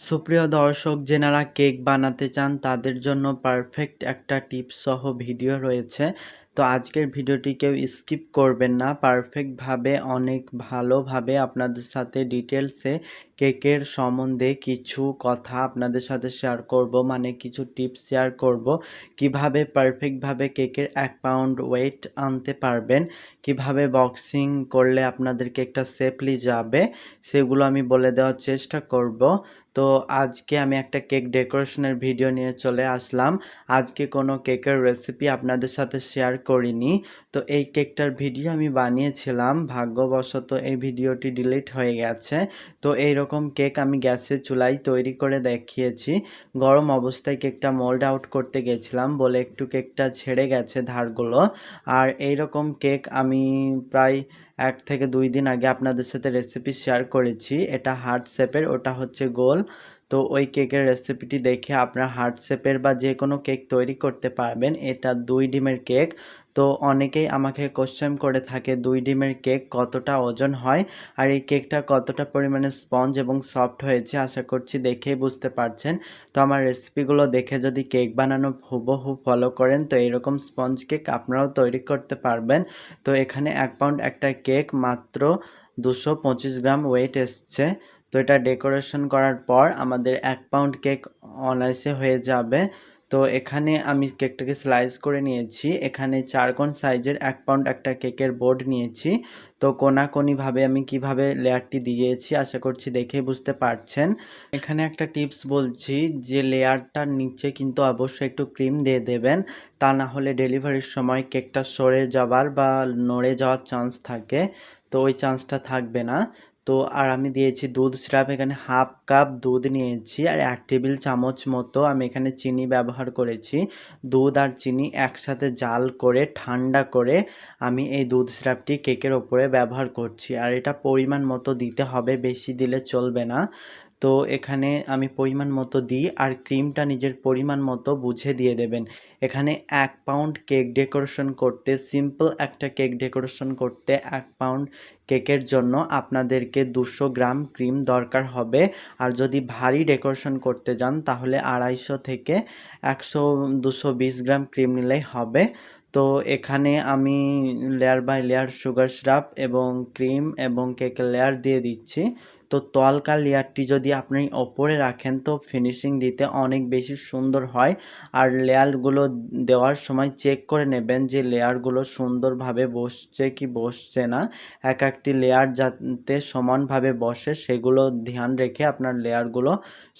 সুপ্রিয় দর্শক, যেনারা কেক বানাতে চান, তাদের জন্য পারফেক্ট একটা টিপস সহ ভিডিও রয়েছে। তো আজকের ভিডিওটি কেউ স্কিপ করবেন না। পারফেক্টভাবে অনেক ভালোভাবে আপনাদের সাথে ডিটেলসে কেকের সম্বন্ধে কিছু কথা আপনাদের সাথে শেয়ার করব মানে কিছু টিপস শেয়ার করব। কীভাবে পারফেক্টভাবে কেকের এক পাউন্ড ওয়েট আনতে পারবেন, কীভাবে বক্সিং করলে আপনাদের কেকটা সেফলি যাবে, সেগুলো আমি বলে দেওয়ার চেষ্টা করব। তো আজকে আমি একটা কেক ডেকোরেশনের ভিডিও নিয়ে চলে আসলাম। আজকে কোনো কেকের রেসিপি আপনাদের সাথে শেয়ার করিনি। তো এই কেকটার ভিডিও আমি বানিয়েছিলাম। ভাগ্যবশত এই ভিডিওটি ডিলিট হয়ে গেছে। তো এই রকম কেক আমি গ্যাসের চুলায় তৈরি করে দেখিয়েছি। গরম অবস্থায় কেকটা মোল্ড আউট করতে গেছিলাম বলে একটু কেকটা ছেড়ে গেছে ধারগুলো। আর এই রকম কেক আমি প্রায় এক থেকে দুই দিন আগে আপনাদের সাথে রেসিপি শেয়ার করেছি। এটা হার্ট শেপের ওটা হচ্ছে গোল। তো ওই কেকের রেসিপিটি দেখে আপনার হার্ট শেপের বা যে কোনো কেক তৈরি করতে পারবেন। এটা দুই ডিমের কেক তো অনেকেই আমাকে কোশ্চেন করে থাকে, দুই ডিমের কেক কতটা ওজন হয়? আর এই কেকটা কতটা পরিমাণে স্পঞ্জ এবং সফট হয়েছে আশা করছি দেখেই বুঝতে পারছেন। তো আমার রেসিপিগুলো দেখে যদি কেক বানানো হুবহু ফলো করেন, তো এরকম স্পঞ্জ কেক আপনারাও তৈরি করতে পারবেন। তো এখানে এক পাউন্ড একটা কেক মাত্র দুশো গ্রাম ওয়েট এসছে। তো এটা ডেকোরেশন করার পর আমাদের এক পাউন্ড কেক অনায়াসে হয়ে যাবে। তো এখানে আমি কেকটাকে স্লাইস করে নিয়েছি। এখানে চার চারকোন সাইজের এক পাউন্ড একটা কেকের বোর্ড নিয়েছি। তো কোনাকোনিভাবে আমি কীভাবে লেয়ারটি দিয়েছি আশা করছি দেখে বুঝতে পারছেন। এখানে একটা টিপস বলছি যে লেয়ারটার নিচে কিন্তু অবশ্যই একটু ক্রিম দিয়ে দেবেন। তা না হলে ডেলিভারির সময় কেকটা সরে যাবার বা নড়ে যাওয়ার চান্স থাকে। তো ওই চান্সটা থাকবে না। তো আর আমি দিয়েছি দুধ সিরাপ, এখানে হাফ কাপ দুধ নিয়েছি আর এক টেবিল চামচ মতো আমি এখানে চিনি ব্যবহার করেছি। দুধ আর চিনি একসাথে জাল করে, ঠান্ডা করে আমি এই দুধ সিরাপটি কেকের ওপরে ব্যবহার করছি। আর এটা পরিমাণ মতো দিতে হবে, বেশি দিলে চলবে না। তো এখানে আমি পরিমাণ মতো দিই আর ক্রিমটা নিজের পরিমাণ মতো বুঝে দিয়ে দেবেন। এখানে এক পাউন্ড কেক ডেকোরেশন করতে সিম্পল একটা কেক ডেকোরেশন করতে এক পাউন্ড কেকের জন্য আপনাদেরকে দুশো গ্রাম ক্রিম দরকার হবে। আর যদি ভারী ডেকোরেশন করতে যান, তাহলে আড়াইশো থেকে একশো, দুশো বিশ গ্রাম ক্রিম নিলেই হবে। তো এখানে আমি layer by layer sugar syrup এবং ক্রিম এবং কেকের লেয়ার দিয়ে দিচ্ছি। তো তলকার লেয়ারটি যদি আপনি ওপরে রাখেন, তো ফিনিশিং দিতে অনেক বেশি সুন্দর হয়। আর লেয়ারগুলো দেওয়ার সময় চেক করে নেবেন যে লেয়ারগুলো সুন্দরভাবে বসছে কি বসছে না। এক একটি লেয়ার যাতে সমানভাবে বসে, সেগুলো ধ্যান রেখে আপনার লেয়ারগুলো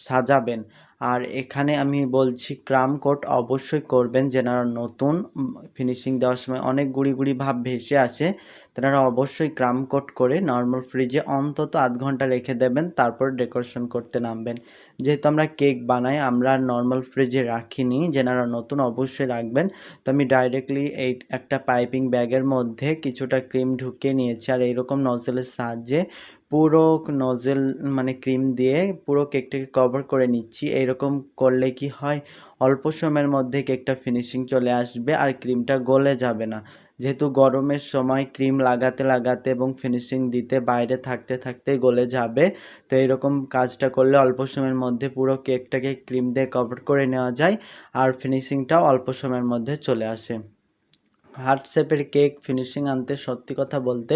সাজাবেন। আর এখানে আমি বলছি ক্রাম কোট অবশ্যই করবেন যেনারা নতুন ফিনিশিং দেওয়ার সময় অনেক গুড়ি গুড়ি ভাব ভেসে আসে তেনারা অবশ্যই ক্রাম কোট করে নর্মাল ফ্রিজে অন্তত আধ ঘণ্টা রেখে দেবেন, তারপর ডেকোরেশন করতে নামবেন। যেহেতু আমরা কেক বানাই, আমরা নর্মাল ফ্রিজে রাখিনি যেনারা নতুন অবশ্যই রাখবেন। তো আমি ডাইরেক্টলি এই একটা পাইপিং ব্যাগের মধ্যে কিছুটা ক্রিম ঢুকিয়ে নিয়েছি, আর এইরকম নজলের সাহায্যে পুরো নজেল মানে ক্রিম দিয়ে পুরো কেকটাকে কভার করে নিচ্ছি। এইরকম করলে কি হয়? অল্প সময়ের মধ্যে কেকটা ফিনিশিং চলে আসবে আর ক্রিমটা গলে যাবে না। যেহেতু গরমের সময় ক্রিম লাগাতে লাগাতে এবং ফিনিশিং দিতে, বাইরে থাকতে থাকতে গলে যাবে, তো এইরকম কাজটা করলে অল্প সময়ের মধ্যে পুরো কেকটাকে ক্রিম দিয়ে কভার করে নেওয়া যায় আর ফিনিশিংটাও অল্প সময়ের মধ্যে চলে আসে। হার্ট শেপের কেক ফিনিশিং আনতে সত্যি কথা বলতে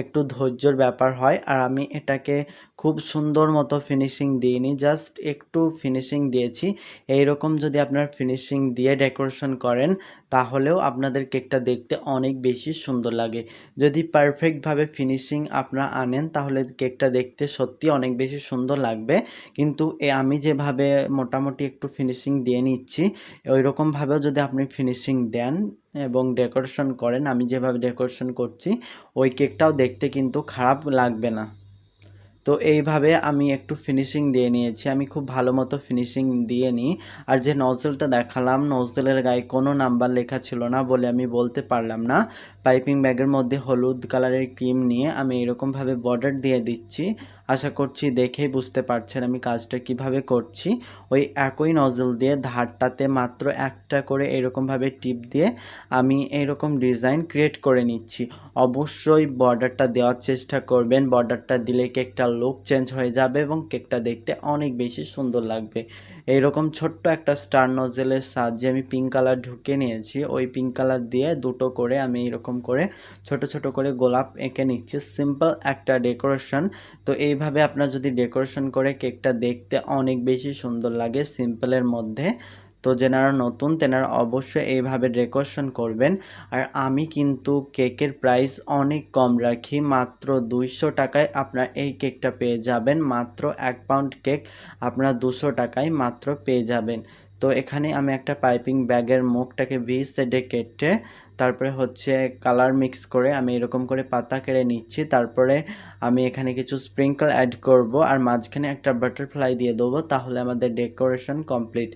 একটু ধৈর্যর ব্যাপার হয়। আর আমি এটাকে খুব সুন্দর মতো ফিনিশিং দিইনি, জাস্ট একটু ফিনিশিং দিয়েছি। এই রকম যদি আপনার ফিনিশিং দিয়ে ডেকোরেশন করেন, তাহলেও আপনাদের কেকটা দেখতে অনেক বেশি সুন্দর লাগে। যদি পারফেক্টভাবে ফিনিশিং আপনারা আনেন, তাহলে কেকটা দেখতে সত্যি অনেক বেশি সুন্দর লাগবে। কিন্তু এ আমি যেভাবে মোটামুটি একটু ফিনিশিং দিয়ে নিচ্ছি ওই রকমভাবেও যদি আপনি ফিনিশিং দেন এবং ডেকোরেশন করেন, আমি যেভাবে ডেকোরেশন করছি, ওই কেকটাও দেখতে কিন্তু খারাপ লাগবে না। তো এইভাবে আমি একটু ফিনিশিং দিয়ে নিয়েছি, আমি খুব ভালো মতো ফিনিশিং দিয়ে নিই। আর যে নজলটা দেখালাম নজলের গায়ে কোনো নাম্বার লেখা ছিল না বলে আমি বলতে পারলাম না। পাইপিং ব্যাগের মধ্যে হলুদ কালারের ক্রিম নিয়ে আমি এরকমভাবে বর্ডার দিয়ে দিচ্ছি। আশা করছি দেখেই বুঝতে পারছেন আমি কাজটা কীভাবে করছি। ওই একই নজল দিয়ে ধারটাতে মাত্র একটা করে এরকমভাবে টিপ দিয়ে আমি এরকম ডিজাইন ক্রিয়েট করে নিচ্ছি। অবশ্যই বর্ডারটা দেওয়ার চেষ্টা করবেন। বর্ডারটা দিলে কেকটা লুক চেঞ্জ হয়ে যাবে এবং কেকটা দেখতে অনেক বেশি সুন্দর লাগবে। এইরকম ছোট্ট একটা স্টার নজেলের সাহায্যে আমি পিঙ্ক কালার ঢুকে নিয়েছি। ওই পিঙ্ক কালার দিয়ে দুটো করে আমি এরকম করে ছোট ছোট করে গোলাপ এঁকে নিচ্ছি। সিম্পল একটা ডেকোরেশন তো এইভাবে আপনার যদি ডেকোরেশন করে কেকটা দেখতে অনেক বেশি সুন্দর লাগে সিম্পলের মধ্যে। তো যেনারা নতুন তেনারা অবশ্যই এইভাবে ডেকোরেশন করবেন। আর আমি কিন্তু কেকের প্রাইস অনেক কম রাখি। মাত্র দুইশো টাকায় আপনার এই কেকটা পেয়ে যাবেন। মাত্র এক পাউন্ড কেক আপনারা দুশো টাকায় মাত্র পেয়ে যাবেন। তো এখানে আমি একটা পাইপিং ব্যাগের মুখটাকে ভি সেডে কেটে তারপরে হচ্ছে কালার মিক্স করে আমি এরকম করে পাতা কেড়ে নিচ্ছি। তারপরে আমি এখানে কিছু স্প্রিঙ্কল অ্যাড করব আর মাঝখানে একটা বাটারফ্লাই দিয়ে দেবো তাহলে আমাদের ডেকোরেশন কমপ্লিট।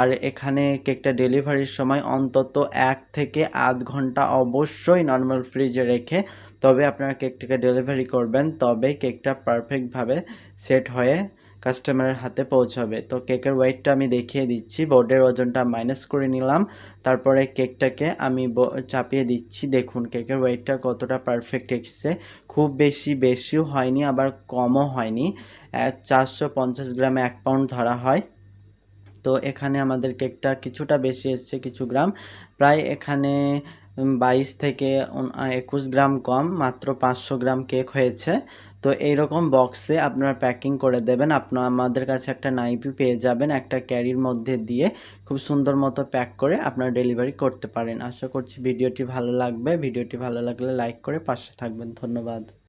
আর এখানে কেকটা ডেলিভারির সময় অন্তত এক থেকে আধ ঘণ্টা অবশ্যই নর্মাল ফ্রিজে রেখে তবে আপনারা কেকটাকে ডেলিভারি করবেন, তবে কেকটা পারফেক্টভাবে সেট হয়ে কাস্টমারের হাতে পৌঁছাবে। তো কেকের ওয়েটটা আমি দেখিয়ে দিচ্ছি। বোর্ডের ওজনটা মাইনাস করে নিলাম। তারপরে কেকটাকে আমি চাপিয়ে দিচ্ছি। দেখুন কেকের ওয়েটটা কতটা পারফেক্ট এসছে। খুব বেশি, বেশিও হয়নি, আবার কমও হয়নি। চারশো পঞ্চাশ গ্রামে এক পাউন্ড ধরা হয়। তো এখানে আমাদের কেকটা কিছুটা বেশি এসছে, কিছু গ্রাম। প্রায় এখানে বাইশ থেকে একুশ গ্রাম কম, মাত্র পাঁচশো গ্রাম কেক হয়েছে। তো এইরকম বক্সে আপনারা প্যাকিং করে দেবেন। আপনার আমাদের কাছে একটা নাইপি পেয়ে যাবেন, একটা ক্যারির মধ্যে দিয়ে খুব সুন্দর মতো প্যাক করে আপনারা ডেলিভারি করতে পারেন। আশা করছি ভিডিওটি ভালো লাগবে। ভিডিওটি ভালো লাগলে লাইক করে পাশে থাকবেন। ধন্যবাদ।